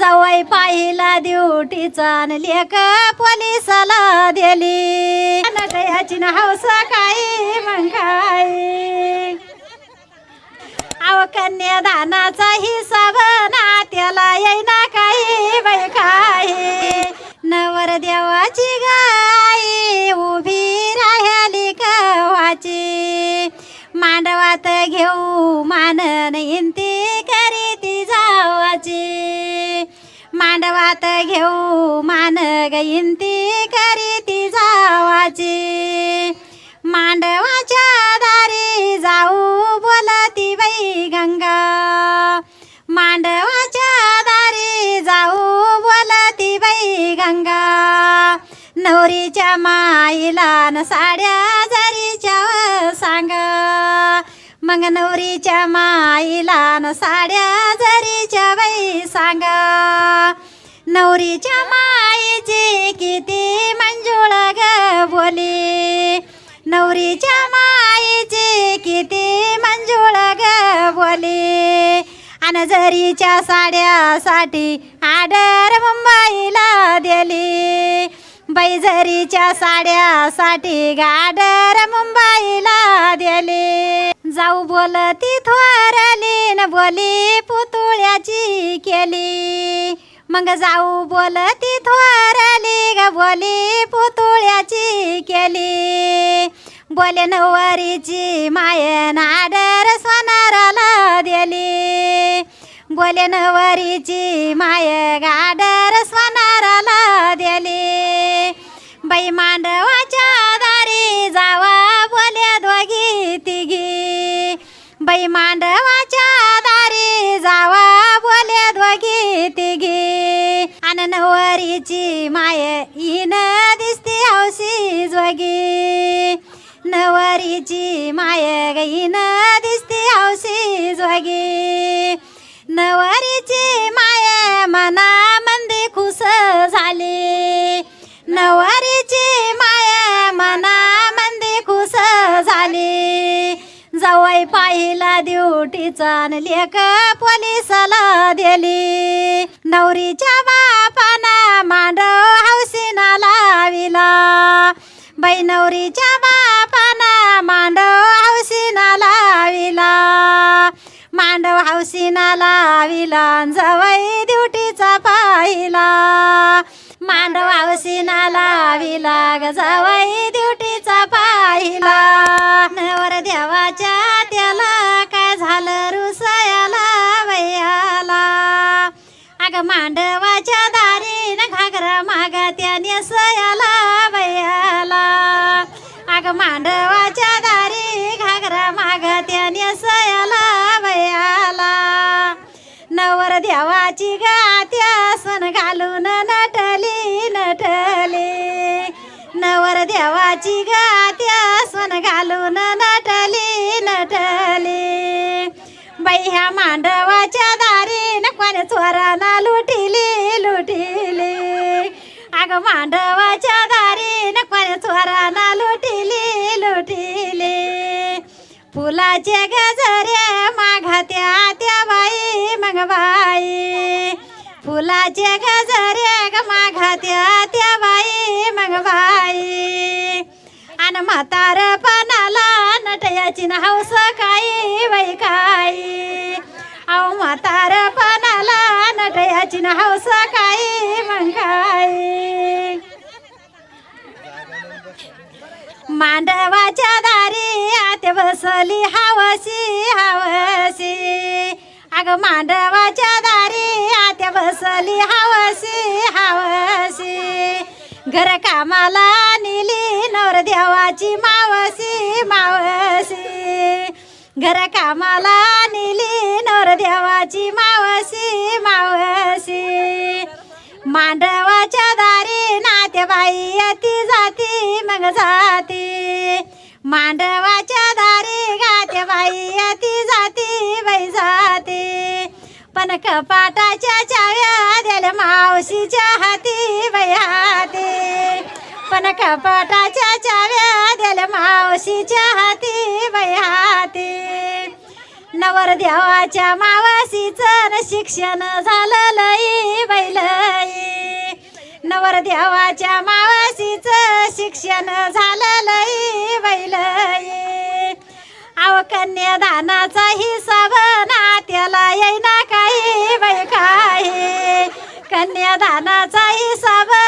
जवळ पाहिला ड्युटीचा लेख पोलिसाला दिली. नटयाची ना हौस काही मग काय अव कन्यादानाचा हिसाब ना त्याला येईना काही बाई काही नवर देवाची गाई उभी राहिली कवाची. मांडवात घेऊ मांडवात घेऊ मान गयंती करी ती जावाची. मांडवाच्या दारी जाऊ बोलती बाई गंगा. मांडवाच्या दारी जाऊ बोलती बाई गंगा. नवरीच्या माईला न साड्या जरीच्या सांग सांगा. मग नवरीच्या माईला न साड्या जरीच्या बाई सांगा. नवरीच्या माईची किती मंजुळ ग बोली. नवरीच्या माईची किती मंजुळ ग बोली. आणि जरीच्या साड्यासाठी आडर मुंबईला दिली. बैजरीच्या साड्यासाठी गाडर मुंबईला दिली. जाऊ बोलती थोरली न बोली पुतुळ्याची केली. मग जाऊ बोलती थोरली ग बोली पुतुळ्याची केली. बोले नवरीची मायन आडर सोनाराला दिली. बोले नवरीची माय गा नवरीची माय इन दिसती हौशी जोगी. नवरीची माय गईन दिसती हौशी जोगी. नवरीची माय मना मंदी खुश झाली. नवरीची माय मना मंदी खुश झाली. जवळ पाहिला ड्युटीचा लेख पोलिसाला दिली. नवरीच्या बाप बाई नवरीच्या बापाना मांडव हौसीना लाविला. मांडव हौसीना लाविला जवळ ड्युटीचा पाहिला. मांडव हौसीना लाविला ग जवळ ड्युटीचा पाहिला. नवर देवाच्या त्याला काय झालं? रुसयाला वयाला. अग मांडवाच्या दारीन घागरा मागा त्याने सया नवर देवाची गात्या सन घालून नटली नटली. नवर देवाची गात्या सन घालून नटली नटली. बाई ह्या मांडवाच्या दारीन कोण चोराना लुटिली लुटिली. अग मांडवाच्या दारीन कोण चोराना लुटिली लुटिली. फुलाचे गजरे माघात्या त्या बाई. फुलाचे गजरे ग माघात्या त्या बाई. मग बाई. आणि म्हातारपणाला नटयाची न हौस काही बाई काही अहो म्हातारपणाला नटयाची न हौस काही मग काही मांडवाच्या दारी आत बसली हावशी हावशी. अग मांडवाच्या दारी आते बसली हावशी हावशी. घर कामाला नेली नवर देवाची मावशी मावशी. घर कामाला नेली नवर देवाची मावशी मावशी. मांडवाच्या दारी नातेबाई ती जाती मग जाती. मांडवाच्या दारी गातेबाई बाई पण कपाटाच्या चाव्या द्याल मावशीच्या हाती बाई पण कपाटाच्या चाव्या द्याल मावशीच्या हाती बाई नवर देवाच्या मावशीचं शिक्षण झालं लई बैलई. वर देवाच्या मावशीचं शिक्षण झालं लई बैलई. अव कन्यादानाचा हिसाब नात्याला येईना